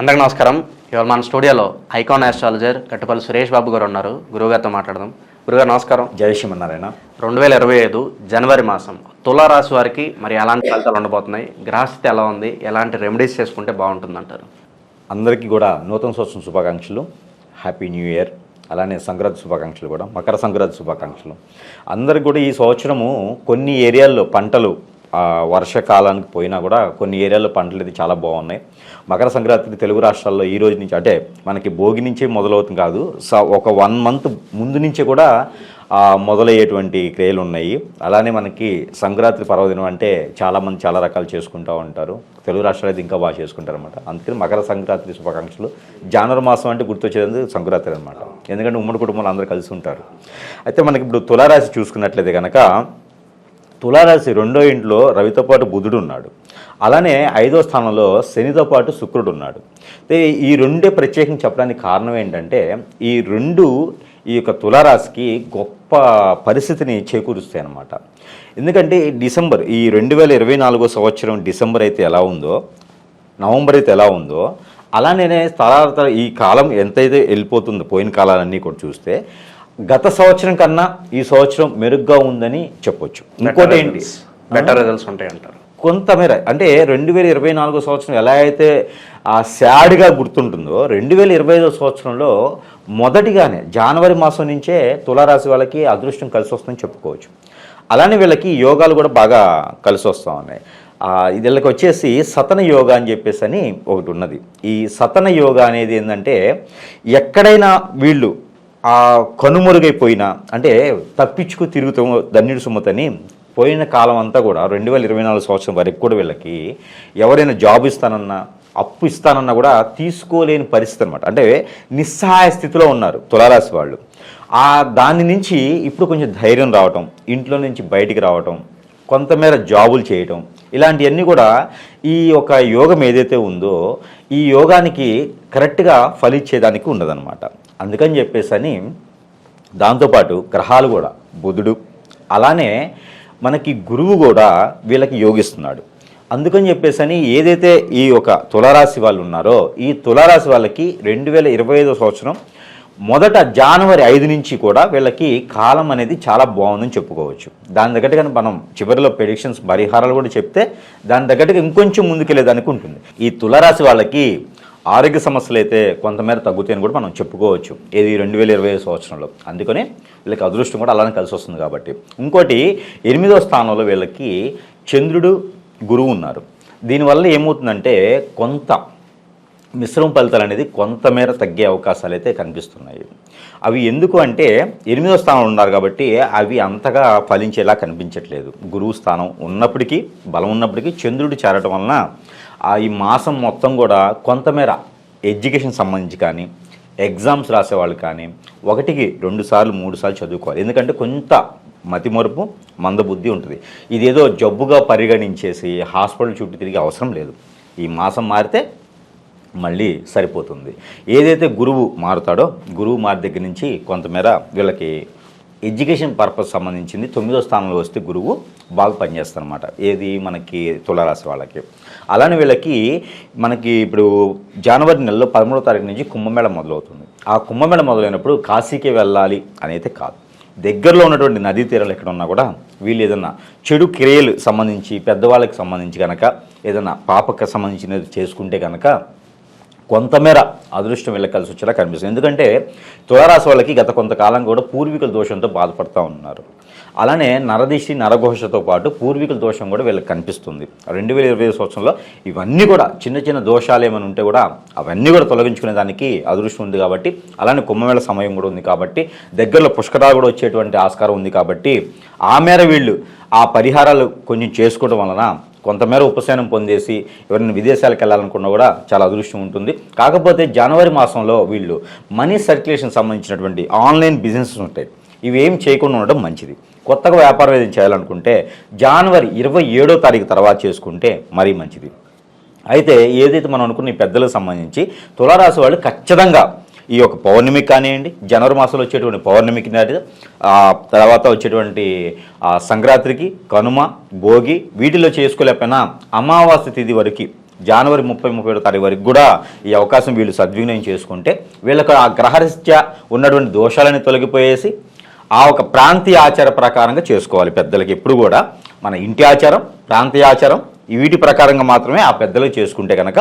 అందరికి నమస్కారం. ఇవాళ మన స్టూడియోలో ఐకాన్ ఆస్ట్రాలజర్ కట్టుపల్లి సురేష్ బాబు గారు ఉన్నారు. గురువుగారితో మాట్లాడదాం. గురుగారు నమస్కారం. జై శ్రీమన్నారాయణ రెండు వేల ఇరవై ఐదు జనవరి మాసం తులారాశి వారికి మరి ఎలాంటి ఫలితాలు ఉండబోతున్నాయి? గ్రహస్థితి ఎలా ఉంది? ఎలాంటి రెమెడీస్ చేసుకుంటే బాగుంటుందంటారు? అందరికీ కూడా నూతన సంవత్సరం శుభాకాంక్షలు. హ్యాపీ న్యూ ఇయర్ అలానే సంక్రాంతి శుభాకాంక్షలు కూడా. మకర సంక్రాంతి శుభాకాంక్షలు. అందరికి కూడా ఈ సంవత్సరము కొన్ని ఏరియాల్లో పంటలు వర్షకాలానికి పోయినా కూడా కొన్ని ఏరియాలో పంటలు అయితే చాలా బాగున్నాయి. మకర సంక్రాంతి తెలుగు రాష్ట్రాల్లో ఈ రోజు నుంచి అంటే మనకి భోగి నుంచే మొదలవుతుంది కాదు సో ఒక వన్ మంత్ ముందు నుంచే కూడా మొదలయ్యేటువంటి క్రియలు ఉన్నాయి. అలానే మనకి సంక్రాంతి పర్వదినం అంటే చాలామంది చాలా రకాలు చేసుకుంటూ ఉంటారు. తెలుగు రాష్ట్రాలు అయితే ఇంకా బాగా చేసుకుంటారు అనమాట అందుకని మకర సంక్రాంతి శుభాకాంక్షలు. జానవరి మాసం అంటే గుర్తొచ్చేది సంక్రాంతి అనమాట ఎందుకంటే ఉమ్మడి కుటుంబాలు అందరూ కలిసి ఉంటారు. అయితే మనకి ఇప్పుడు తులారాశి చూసుకున్నట్లయితే కనుక తులారాశి రెండో ఇంట్లో రవితో పాటు బుధుడు ఉన్నాడు. అలానే ఐదో స్థానంలో శనితో పాటు శుక్రుడు ఉన్నాడు. ఈ రెండే ప్రత్యేకం చెప్పడానికి కారణం ఏంటంటే ఈ రెండు ఈ యొక్క తులారాశికి గొప్ప పరిస్థితిని చేకూరుస్తాయి అన్నమాట. ఎందుకంటే డిసెంబర్ ఈ రెండు వేల ఇరవై నాలుగో సంవత్సరం డిసెంబర్ అయితే ఎలా ఉందో నవంబర్ అయితే ఎలా ఉందో అలానే తర్వాత ఈ కాలం ఎంతైతే వెళ్ళిపోతుందో పోయిన కాలాలన్నీ కూడా చూస్తే గత సంవత్సరం కన్నా ఈ సంవత్సరం మెరుగ్గా ఉందని చెప్పొచ్చు. ఇంకోటి ఏంటి? బెటర్ రిజల్ట్స్ ఉంటాయి అంటారు కొంతమేర అంటే రెండు వేల ఇరవై నాలుగో సంవత్సరం ఎలా అయితే ఆ శాడ్గా గుర్తుంటుందో రెండు వేల ఇరవై ఐదో సంవత్సరంలో మొదటిగానే జనవరి మాసం నుంచే తులారాశి వాళ్ళకి అదృష్టం కలిసి వస్తుందని చెప్పుకోవచ్చు. అలానే వీళ్ళకి యోగాలు కూడా బాగా కలిసి వస్తూ ఉన్నాయి. వీళ్ళకి వచ్చేసి సతన యోగా అని చెప్పేసి అని ఒకటి ఉన్నది. ఈ సతన యోగా అనేది ఏంటంటే ఎక్కడైనా వీళ్ళు ఆ కనుమరుగైపోయిన అంటే తప్పించుకు తిరుగుతూ ధన్యుడు సుమతని పోయిన కాలం అంతా కూడా రెండు వేల ఇరవై నాలుగు సంవత్సరం వరకు కూడా వీళ్ళకి ఎవరైనా జాబ్ ఇస్తానన్నా అప్పు ఇస్తానన్నా కూడా తీసుకోలేని పరిస్థితి అనమాట అంటే నిస్సహాయ స్థితిలో ఉన్నారు తులారాశి వాళ్ళు. ఆ దాని నుంచి ఇప్పుడు కొంచెం ధైర్యం రావటం ఇంట్లో నుంచి బయటికి రావటం కొంతమేర జాబులు చేయటం. ఇలాంటివన్నీ కూడా ఈ యొక్క యోగం ఏదైతే ఉందో ఈ యోగానికి కరెక్ట్గా ఫలిచ్చేదానికి ఉండదన్నమాట అందుకని చెప్పేసి అని దాంతోపాటు గ్రహాలు కూడా బుధుడు అలానే మనకి గురువు కూడా వీళ్ళకి యోగిస్తున్నాడు. అందుకని చెప్పేసి అని ఏదైతే ఈ యొక్క తులారాశి వాళ్ళు ఉన్నారో ఈ తులారాశి వాళ్ళకి రెండు వేల ఇరవై ఐదో సంవత్సరం మొదట జనవరి ఐదు నుంచి కూడా వీళ్ళకి కాలం అనేది చాలా బాగుందని చెప్పుకోవచ్చు. దాని తగ్గట్టుగా మనం చివరిలో ప్రెడిక్షన్స్ పరిహారాలు కూడా చెప్తే దాని తగ్గట్టుగా ఇంకొంచెం ముందుకెళ్ళేదానికి ఉంటుంది ఈ తులరాశి వాళ్ళకి ఆరోగ్య సమస్యలు అయితే కొంతమేర తగ్గుతాయని కూడా మనం చెప్పుకోవచ్చు. ఇది రెండు వేల ఇరవై ఐదు సంవత్సరంలో. అందుకని వీళ్ళకి అదృష్టం కూడా అలానే కలిసి వస్తుంది కాబట్టి. ఇంకోటి ఎనిమిదో స్థానంలో వీళ్ళకి చంద్రుడు గురువు ఉన్నారు. దీనివల్ల ఏమవుతుందంటే కొంత మిశ్రమ ఫలితాలు అనేది కొంతమేర తగ్గే అవకాశాలు అయితే కనిపిస్తున్నాయి. అవి ఎందుకు అంటే ఎనిమిదో స్థానంలో ఉన్నారు కాబట్టి అవి అంతగా ఫలించేలా కనిపించట్లేదు. గురువు స్థానం ఉన్నప్పటికీ బలం ఉన్నప్పటికీ చంద్రుడు చేరటం వలన ఆ ఈ మాసం మొత్తం కూడా కొంతమేర ఎడ్యుకేషన్ సంబంధించి కానీ ఎగ్జామ్స్ రాసేవాళ్ళు కానీ ఒకటికి రెండు సార్లు మూడు సార్లు చదువుకోవాలి. ఎందుకంటే కొంత మతిమరుపు మందబుద్ధి ఉంటుంది. ఇదేదో జబ్బుగా పరిగణించేసి హాస్పిటల్ చుట్టూ తిరిగే అవసరం లేదు. ఈ మాసం మారితే మళ్ళీ సరిపోతుంది. ఏదైతే గురువు మారుతాడో గురువు మారి దగ్గర నుంచి కొంతమేర వీళ్ళకి ఎడ్యుకేషన్ పర్పస్ సంబంధించింది తొమ్మిదో స్థానంలో వస్తే గురువు బాగా పనిచేస్తారు అనమాట ఏది మనకి తులారాశి వాళ్ళకి. అలానే వీళ్ళకి మనకి ఇప్పుడు జనవరి నెలలో పదమూడో తారీఖు నుంచి కుంభమేళ మొదలవుతుంది. ఆ కుంభమేళ మొదలైనప్పుడు కాశీకి వెళ్ళాలి అనేది కాదు. దగ్గరలో ఉన్నటువంటి నదీ తీరాలు ఎక్కడ ఉన్నా కూడా వీళ్ళు ఏదన్నా చెడు క్రియలు సంబంధించి పెద్దవాళ్ళకి సంబంధించి కనుక ఏదన్నా పాపకు సంబంధించినది చేసుకుంటే కనుక కొంతమేర అదృష్టం వీళ్ళకి కలిసి వచ్చేలా కనిపిస్తుంది. ఎందుకంటే తులారాశి వాళ్ళకి గత కొంతకాలం కూడా పూర్వీకుల దోషంతో బాధపడుతూ ఉన్నారు. అలానే నరదిష్టి నరఘోషతో పాటు పూర్వీకుల దోషం కూడా వీళ్ళకి కనిపిస్తుంది. రెండు వేల ఇరవై సంవత్సరంలో ఇవన్నీ కూడా చిన్న చిన్న దోషాలు ఏమైనా ఉంటే కూడా అవన్నీ కూడా తొలగించుకునే దానికి అదృష్టం ఉంది కాబట్టి అలానే కుంభమేళ సమయం కూడా ఉంది కాబట్టి దగ్గరలో పుష్కరాలు కూడా వచ్చేటువంటి ఆస్కారం ఉంది కాబట్టి ఆ మేర వీళ్ళు ఆ పరిహారాలు కొంచెం చేసుకోవడం వలన కొంతమేర ఉపశమనం పొందేసి ఎవరైనా విదేశాలకు వెళ్ళాలనుకున్నా కూడా చాలా అదృష్టం ఉంటుంది. కాకపోతే జనవరి మాసంలో వీళ్ళు మనీ సర్క్యులేషన్ సంబంధించినటువంటి ఆన్లైన్ బిజినెసెస్ ఉంటాయి. ఇవి ఏం చేయకుండా ఉండడం మంచిది. కొత్తగా వ్యాపారం ఏదైనా చేయాలనుకుంటే జనవరి ఇరవై ఏడో తారీఖు తర్వాత చేసుకుంటే మరీ మంచిది. అయితే ఏదైతే మనం అనుకున్న ఈ పెద్దలకు సంబంధించి తులారాశి వాళ్ళు ఖచ్చితంగా ఈ యొక్క పౌర్ణమికి కానివ్వండి జనవరి మాసంలో వచ్చేటువంటి పౌర్ణమికి నాటి తర్వాత వచ్చేటువంటి సంక్రాంతికి కనుమ భోగి వీటిలో చేసుకోలేకపోయినా అమావాస్య తిథి వరకు జనవరి ముప్పై ముప్పై ఏడో తారీఖు వరకు కూడా ఈ అవకాశం వీళ్ళు సద్వినియోగం చేసుకుంటే వీళ్ళకు ఆ గ్రహరీత్యా ఉన్నటువంటి దోషాలని తొలగిపోయేసి ఆ ఒక ప్రాంతీయ ఆచార ప్రకారంగా చేసుకోవాలి పెద్దలకి. ఎప్పుడు కూడా మన ఇంటి ఆచారం ప్రాంతీయ ఆచారం వీటి ప్రకారంగా మాత్రమే ఆ పెద్దలు చేసుకుంటే కనుక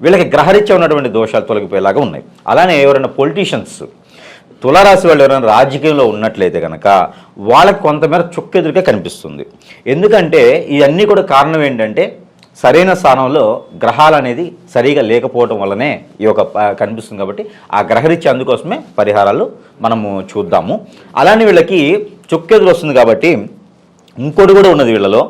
వీళ్ళకి గ్రహరీత్యా ఉన్నటువంటి దోషాలు తొలగిపోయేలాగా ఉన్నాయి. అలానే ఎవరైనా పొలిటీషియన్స్ తులారాశి వాళ్ళు ఎవరైనా రాజకీయంలో ఉన్నట్లయితే కనుక వాళ్ళకి కొంతమేర చుక్కెదురుగా కనిపిస్తుంది. ఎందుకంటే ఇవన్నీ కూడా కారణం ఏంటంటే సరైన స్థానంలో గ్రహాలు అనేది సరిగా లేకపోవడం వల్లనే ఈ యొక్క ప- కనిపిస్తుంది కాబట్టి ఆ గ్రహరీత్యా అందుకోసమే పరిహారాలు మనము చూద్దాము. అలానే వీళ్ళకి చుక్కెదురు వస్తుంది కాబట్టి ఇంకోటి కూడా ఉన్నది వీళ్ళలో.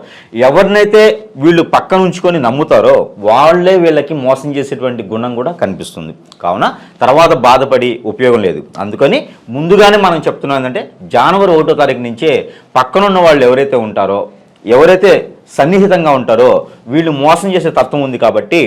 ఎవరినైతే వీళ్ళు పక్కన ఉంచుకొని నమ్ముతారో వాళ్ళే వీళ్ళకి మోసం చేసేటువంటి గుణం కూడా కనిపిస్తుంది. కావున తర్వాత బాధపడి ఉపయోగం లేదు. అందుకని ముందుగానే మనం చెప్తున్నాం ఏంటంటే జనవరి ఒకటో తారీఖు నుంచే పక్కనున్న వాళ్ళు ఎవరైతే ఉంటారో ఎవరైతే సన్నిహితంగా ఉంటారో వీళ్ళు మోసం చేసే తత్వం ఉంది కాబట్టి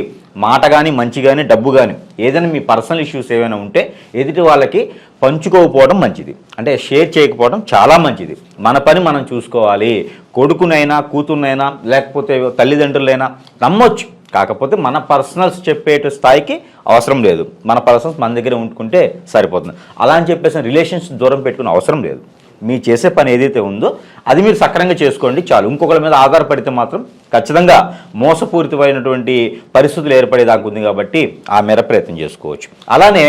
మాట కానీ మంచి కానీ డబ్బు కానీ ఏదైనా మీ పర్సనల్ ఇష్యూస్ ఏమైనా ఉంటే ఎదుటి వాళ్ళకి పంచుకోకపోవడం మంచిది. అంటే షేర్ చేయకపోవడం చాలా మంచిది. మన పని మనం చూసుకోవాలి. కొడుకునైనా కూతురునైనా లేకపోతే తల్లిదండ్రులైనా నమ్మొచ్చు. కాకపోతే మన పర్సనల్స్ చెప్పేట స్థాయికి అవసరం లేదు. మన పర్సనల్స్ మన దగ్గర ఉంటుకుంటే సరిపోతుంది. అలా అని చెప్పేసి రిలేషన్స్ దూరం పెట్టుకునే అవసరం లేదు. మీ చేసే పని ఏదైతే ఉందో అది మీరు సక్రంగా చేసుకోండి చాలు. ఇంకొకరి మీద ఆధారపడితే మాత్రం ఖచ్చితంగా మోసపూరితమైనటువంటి పరిస్థితులు ఏర్పడేదాకా ఉంది కాబట్టి ఆ మేర ప్రయత్నం చేసుకోవచ్చు. అలానే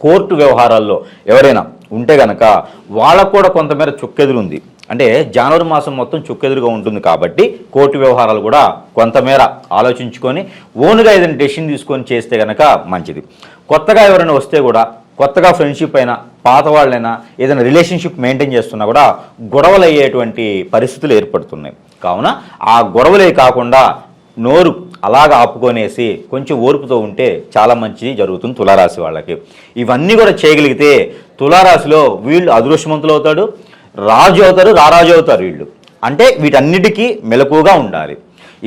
కోర్టు వ్యవహారాల్లో ఎవరైనా ఉంటే గనక వాళ్ళకు కూడా కొంతమేర చుక్కెదురుంది అంటే జనవరి మాసం మొత్తం చుక్కెదురుగా ఉంటుంది కాబట్టి కోర్టు వ్యవహారాలు కూడా కొంతమేర ఆలోచించుకొని ఓన్గా ఏదైనా డెసిషన్ తీసుకొని చేస్తే గనక మంచిది. కొత్తగా ఎవరైనా వస్తే కూడా కొత్తగా ఫ్రెండ్షిప్ అయినా పాత వాళ్ళైనా ఏదైనా రిలేషన్షిప్ మెయింటైన్ చేస్తున్నా కూడా గొడవలు అయ్యేటువంటి పరిస్థితులు ఏర్పడుతున్నాయి. కావున ఆ గొడవలే కాకుండా నోరు అలాగ ఆపుకొనేసి కొంచెం ఓర్పుతో ఉంటే చాలా మంచి జరుగుతుంది తులారాశి వాళ్ళకి. ఇవన్నీ కూడా చేయగలిగితే తులారాశిలో వీళ్ళు అదృష్టవంతులు అవుతాడు రాజు అవుతారు రారాజు అవుతారు వీళ్ళు. అంటే వీటన్నిటికీ మెలకుగా ఉండాలి.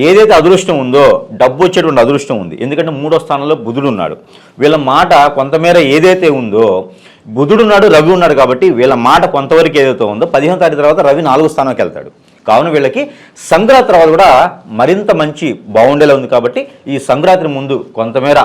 ఏదైతే అదృష్టం ఉందో డబ్బు వచ్చేటువంటి అదృష్టం ఉంది. ఎందుకంటే మూడో స్థానంలో బుధుడు ఉన్నాడు. వీళ్ళ మాట కొంతమేర ఏదైతే ఉందో బుధుడు ఉన్నాడు రవి ఉన్నాడు కాబట్టి వీళ్ళ మాట కొంతవరకు ఏదైతే ఉందో పదిహేను తారీఖు తర్వాత రవి నాలుగో స్థానంకి వెళ్తాడు. కావున వీళ్ళకి సంక్రాంతి తర్వాత కూడా మరింత మంచి బాగుండేలా ఉంది కాబట్టి ఈ సంక్రాంతి ముందు కొంతమేర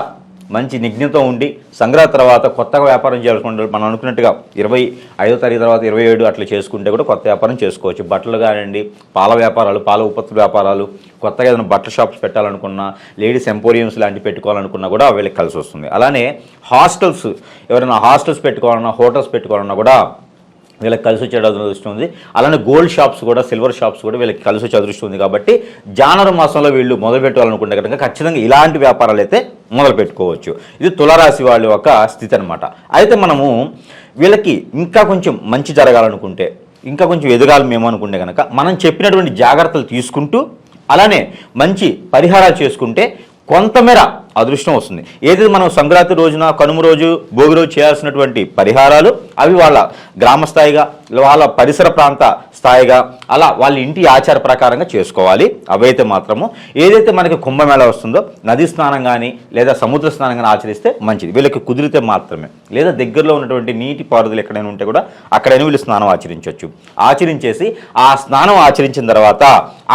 మంచి నిఘ్నతో ఉండి సంక్రాంతి తర్వాత కొత్తగా వ్యాపారం చేసుకుంటే మనం అనుకున్నట్టుగా ఇరవై ఐదో తారీఖు తర్వాత ఇరవై ఏడు అట్లా చేసుకుంటే కూడా కొత్త వ్యాపారం చేసుకోవచ్చు. బట్టలు కానివ్వండి పాల వ్యాపారాలు పాల ఉత్పత్తుల వ్యాపారాలు కొత్తగా ఏదైనా బట్టల షాప్స్ పెట్టాలనుకున్నా లేడీస్ ఎంపోరియంస్ లాంటివి పెట్టుకోవాలనుకున్నా కూడా వీళ్ళకి కలిసి వస్తుంది. అలానే హాస్టల్స్ ఎవరైనా హాస్టల్స్ పెట్టుకోవాలన్నా హోటల్స్ పెట్టుకోవాలన్నా కూడా వీళ్ళకి కలిసి వచ్చే అదృష్టం ఉంది. అలానే గోల్డ్ షాప్స్ కూడా సిల్వర్ షాప్స్ కూడా వీళ్ళకి కలిసి వచ్చే అదృష్టం ఉంది కాబట్టి జానవరి మాసంలో వీళ్ళు మొదలు పెట్టాలనుకుంటే కనుక ఖచ్చితంగా ఇలాంటి వ్యాపారాలు అయితే మొదలు పెట్టుకోవచ్చు ఇది తులరాశి వాళ్ళ యొక్క స్థితి అనమాట అయితే మనము వీళ్ళకి ఇంకా కొంచెం మంచి జరగాలనుకుంటే ఇంకా కొంచెం ఎదగాలి మేము అనుకుంటే కనుక మనం చెప్పినటువంటి జాగ్రత్తలు తీసుకుంటూ అలానే మంచి పరిహారాలు చేసుకుంటే కొంతమేర అదృష్టం వస్తుంది. ఏదైతే మనం సంక్రాంతి రోజున కనుమ రోజు భోగి రోజు చేయాల్సినటువంటి పరిహారాలు అవి వాళ్ళ గ్రామ స్థాయిగా వాళ్ళ పరిసర ప్రాంత స్థాయిగా అలా వాళ్ళ ఇంటి ఆచార ప్రకారంగా చేసుకోవాలి. అవైతే మాత్రము ఏదైతే మనకి కుంభమేళ వస్తుందో నది స్నానం కానీ లేదా సముద్ర స్నానం కానీ ఆచరిస్తే మంచిది. వీళ్ళకి కుదిరితే మాత్రమే. లేదా దగ్గరలో ఉన్నటువంటి నీటి పారుదల ఎక్కడైనా ఉంటే కూడా అక్కడైనా వీళ్ళు స్నానం ఆచరించవచ్చు ఆచరించేసి ఆ స్నానం ఆచరించిన తర్వాత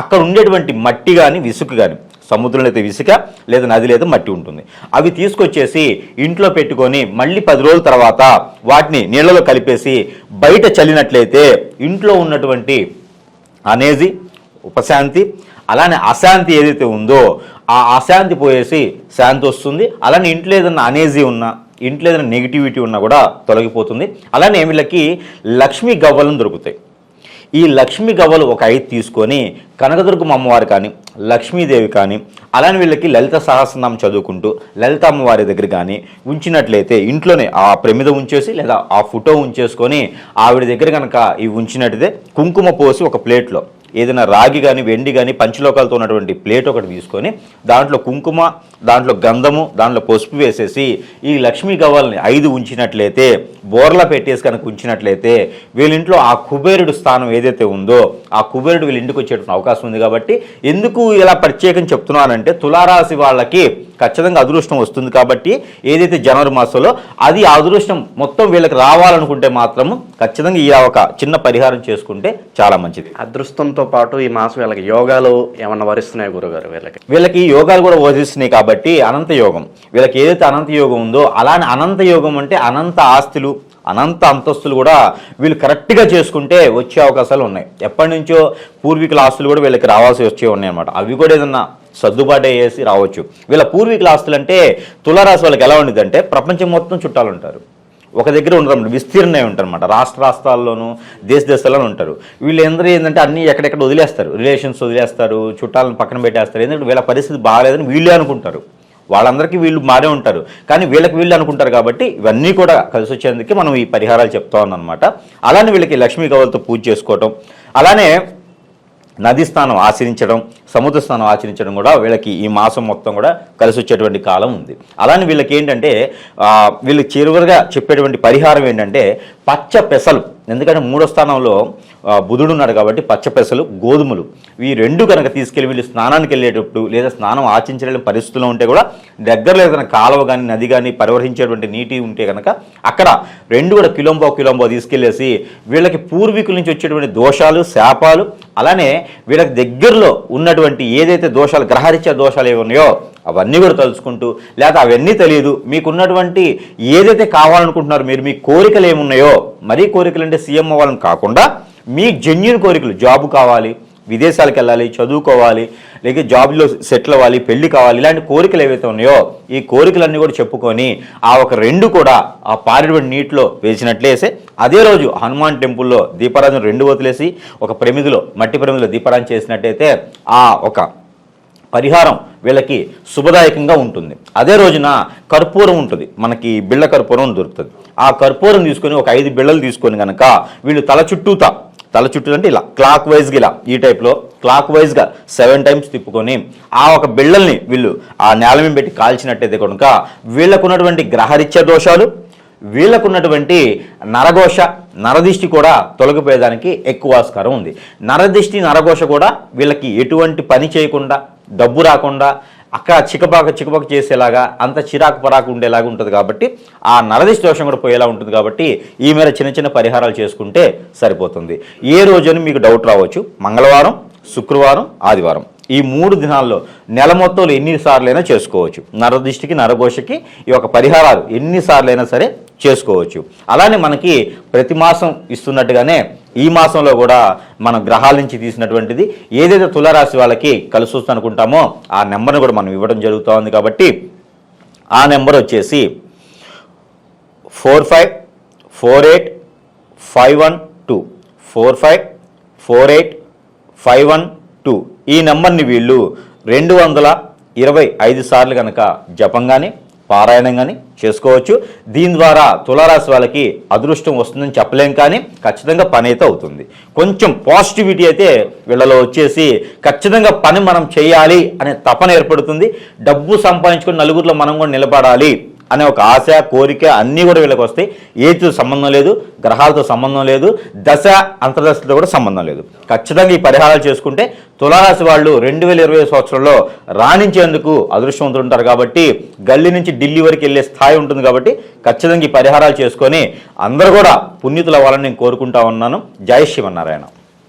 అక్కడ ఉండేటువంటి మట్టి కానీ విసుకు కానీ సముద్రంలో అయితే ఇసుక లేదా నది లేదా మట్టి ఉంటుంది. అవి తీసుకొచ్చేసి ఇంట్లో పెట్టుకొని మళ్ళీ పది రోజుల తర్వాత వాటిని నీళ్ళలో కలిపేసి బయట చల్లినట్లయితే ఇంట్లో ఉన్నటువంటి అనేజీ ఉపశాంతి అలానే అశాంతి ఏదైతే ఉందో ఆ అశాంతి పోయేసి శాంతి వస్తుంది. అలానే ఇంట్లో ఏదైనా అనేజీ ఉన్నా ఇంట్లో ఏదైనా నెగిటివిటీ ఉన్నా కూడా తొలగిపోతుంది. అలానే వీళ్ళకి లక్ష్మీ గవ్వలను దొరుకుతాయి. ఈ లక్ష్మీ గవ్వలు ఒక ఐదు తీసుకొని కనకదుర్గమ్మ అమ్మవారు కానీ లక్ష్మీదేవి కానీ అలానే వీళ్ళకి లలిత సహస్రనామం చదువుకుంటూ లలిత అమ్మవారి దగ్గర కానీ ఉంచినట్లయితే ఇంట్లోనే ఆ ప్రమిద ఉంచేసి లేదా ఆ ఫోటో ఉంచేసుకొని ఆవిడ దగ్గర కనుక ఇవి ఉంచినట్టయితే కుంకుమ పోసి ఒక ప్లేట్లో ఏదైనా రాగి కానీ వెండి కానీ పంచలోకాలతో ఉన్నటువంటి ప్లేట్ ఒకటి తీసుకొని దాంట్లో కుంకుమ దాంట్లో గంధము దాంట్లో పసుపు వేసేసి ఈ లక్ష్మీ గవ్వల్ని ఐదు ఉంచినట్లయితే బోర్ల పెట్టేసి కనుక ఉంచినట్లయితే వీళ్ళింట్లో ఆ కుబేరుడు స్థానం ఏదైతే ఉందో ఆ కుబేరుడు వీళ్ళ ఇంటికి వచ్చేటువంటి అవకాశం ఉంది కాబట్టి ఎందుకు ఇలా ప్రత్యేకం చెప్తున్నానంటే తులారాశి వాళ్ళకి ఖచ్చితంగా అదృష్టం వస్తుంది కాబట్టి ఏదైతే జనవరి మాసంలో అది ఆ అదృష్టం మొత్తం వీళ్ళకి రావాలనుకుంటే మాత్రము ఖచ్చితంగా ఈ ఒక చిన్న పరిహారం చేసుకుంటే చాలా మంచిది. అదృష్టంతో పాటు ఈ మాసం వీళ్ళకి యోగాలు ఏమన్నా వరిస్తున్నాయి గురుగారు వీళ్ళకి? వీళ్ళకి యోగాలు కూడా వరిస్తున్నాయి కాబట్టి అనంత యోగం. వీళ్ళకి ఏదైతే అనంత యోగం ఉందో అలానే అనంత యోగం అంటే అనంత ఆస్తులు అనంత అంతస్తులు కూడా వీళ్ళు కరెక్ట్గా చేసుకుంటే వచ్చే అవకాశాలు ఉన్నాయి. ఎప్పటి నుంచో పూర్వీకుల ఆస్తులు కూడా వీళ్ళకి రావాల్సి వచ్చే ఉన్నాయి అనమాట అవి కూడా ఏదన్నా సర్దుబాటు చేసి రావచ్చు. వీళ్ళ పూర్వీకుల ఆస్తులు అంటే తులారాశి వాళ్ళకి ఎలా ఉండేదంటే ప్రపంచం మొత్తం చుట్టాలు ఉంటారు ఒక దగ్గర ఉండరు విస్తీర్ణమై ఉంటారు అనమాట రాష్ట్ర రాష్ట్రాల్లోనూ దేశ దేశాల్లోనూ ఉంటారు. వీళ్ళందరూ ఏంటంటే అన్నీ ఎక్కడెక్కడ వదిలేస్తారు. రిలేషన్స్ వదిలేస్తారు చుట్టాలను పక్కన పెట్టేస్తారు. ఎందుకంటే వీళ్ళ పరిస్థితి బాగాలేదని వీళ్ళే అనుకుంటారు. వాళ్ళందరికీ వీళ్ళు మారే ఉంటారు. కానీ వీళ్ళకి వీళ్ళు అనుకుంటారు కాబట్టి ఇవన్నీ కూడా కలిసి వచ్చేందుకే మనం ఈ పరిహారాలు చెప్తా ఉన్నాం అనమాట అలానే వీళ్ళకి లక్ష్మీ గౌరవతో పూజ చేసుకోవటం. అలానే నది స్నానం ఆచరించడం సముద్ర స్నానం ఆచరించడం కూడా వీళ్ళకి ఈ మాసం మొత్తం కూడా కలిసి వచ్చేటువంటి కాలం ఉంది. అలానే వీళ్ళకి ఏంటంటే వీళ్ళు చివరిగా చెప్పేటువంటి పరిహారం ఏంటంటే పచ్చ పెసలు. ఎందుకంటే మూడో స్థానంలో బుధుడు ఉన్నాడు కాబట్టి పచ్చపెసలు గోధుమలు. ఈ రెండు కనుక తీసుకెళ్ళి వీళ్ళు స్నానానికి వెళ్ళేటప్పుడు లేదా స్నానం ఆచించలేని పరిస్థితుల్లో ఉంటే కూడా దగ్గరలో ఏదైనా కాలువ కానీ నది కానీ పరివహించేటువంటి నీటి ఉంటే కనుక అక్కడ రెండు కూడా కిలోంబో కిలోంబో తీసుకెళ్ళేసి వీళ్ళకి పూర్వీకుల నుంచి వచ్చేటువంటి దోషాలు శాపాలు అలానే వీళ్ళకి దగ్గరలో ఉన్నటువంటి ఏదైతే దోషాలు గ్రహరీత్యా దోషాలు ఏవి ఉన్నాయో అవన్నీ కూడా తలుచుకుంటూ లేదా అవన్నీ తెలియదు. మీకున్నటువంటి ఏదైతే కావాలనుకుంటున్నారో మీరు మీ కోరికలు ఏమున్నాయో మరీ కోరికలు అంటే సీఎం అవ్వాలని కాకుండా మీ జెన్యున్ కోరికలు జాబ్ కావాలి విదేశాలకు వెళ్ళాలి చదువుకోవాలి లేక జాబ్లో సెటిల్ అవ్వాలి పెళ్ళి కావాలి ఇలాంటి కోరికలు ఏవైతే ఉన్నాయో ఈ కోరికలన్నీ కూడా చెప్పుకొని ఆ ఒక రెండు కూడా ఆ పారేటువంటి నీటిలో వేసినట్లేసే అదే రోజు హనుమాన్ టెంపుల్లో దీపారాధన రెండు వదిలేసి ఒక ప్రమిదిలో మట్టి ప్రమిదిలో దీపారాధన చేసినట్టయితే ఆ ఒక పరిహారం వీళ్ళకి శుభదాయకంగా ఉంటుంది. అదే రోజున కర్పూరం ఉంటుంది. మనకి బిళ్ళ కర్పూరం దొరుకుతుంది. ఆ కర్పూరం తీసుకొని ఒక ఐదు బిళ్ళలు తీసుకొని కనుక వీళ్ళు తల చుట్టూతా తల చుట్టూ అంటే ఇలా క్లాక్ వైజ్గా ఇలా ఈ టైప్లో క్లాక్ వైజ్గా సెవెన్ టైమ్స్ తిప్పుకొని ఆ ఒక బిళ్ళల్ని వీళ్ళు ఆ నేల మీద పెట్టి కాల్చినట్టయితే కనుక వీళ్ళకున్నటువంటి గ్రహరీత్య దోషాలు వీళ్ళకున్నటువంటి నరఘోష నరదిష్టి కూడా తొలగిపోయేదానికి ఎక్కువ ఆస్కారం ఉంది. నరదిష్టి నరఘోష కూడా వీళ్ళకి ఎటువంటి పని చేయకుండా డబ్బు రాకుండా అక్కడ చికపాక చికబాకు చేసేలాగా అంత చిరాకు పరాకు ఉండేలాగా ఉంటుంది కాబట్టి ఆ నరదిష్టి దోషం కూడా పోయేలా ఉంటుంది కాబట్టి ఈ మేర చిన్న చిన్న పరిహారాలు చేసుకుంటే సరిపోతుంది. ఏ రోజని మీకు డౌట్ రావచ్చు. మంగళవారం శుక్రవారం ఆదివారం. ఈ మూడు దినాల్లో నెల మొత్తంలో ఎన్నిసార్లైనా చేసుకోవచ్చు. నరదిష్టికి నరఘోషకి ఈ యొక్క పరిహారాలు ఎన్నిసార్లైనా సరే చేసుకోవచ్చు. అలానే మనకి ప్రతి మాసం ఇస్తున్నట్టుగానే ఈ మాసంలో కూడా మనం గ్రహాల నుంచి తీసినటువంటిది ఏదైతే తులారాశి వాళ్ళకి కలిసి అనుకుంటామో ఆ నెంబర్ని కూడా మనం ఇవ్వడం జరుగుతుంది కాబట్టి ఆ నెంబర్ వచ్చేసి four five four eight five one two. Four five four eight five one two. ఈ నెంబర్ని వీళ్ళు రెండు వందల ఇరవై ఐదు సార్లు కనుక జపం కానీ పారాయణం కానీ చేసుకోవచ్చు. దీని ద్వారా తులారాశి వాళ్ళకి అదృష్టం వస్తుందని చెప్పలేం కానీ ఖచ్చితంగా పని అయితే అవుతుంది. కొంచెం పాజిటివిటీ అయితే వీళ్ళలో వచ్చేసి ఖచ్చితంగా పని మనం చేయాలి అనే తపన ఏర్పడుతుంది. డబ్బు సంపాదించుకుని నలుగురిలో మనం కూడా నిలబడాలి. అనే ఒక ఆశ కోరిక అన్నీ కూడా వీళ్ళకి వస్తాయి. ఏతో సంబంధం లేదు గ్రహాలతో సంబంధం లేదు దశ అంతర్దశతో కూడా సంబంధం లేదు. ఖచ్చితంగా ఈ పరిహారాలు చేసుకుంటే తులారాశి వాళ్ళు రెండు వేల ఇరవై సంవత్సరంలో రాణించేందుకు అదృష్టవంతులు ఉంటారు కాబట్టి గల్లీ నుంచి ఢిల్లీ వరకు వెళ్ళే స్థాయి ఉంటుంది కాబట్టి ఖచ్చితంగా ఈ పరిహారాలు చేసుకొని అందరూ కూడా పుణ్యతులు అవ్వాలని నేను కోరుకుంటా ఉన్నాను. జై శివనారాయణ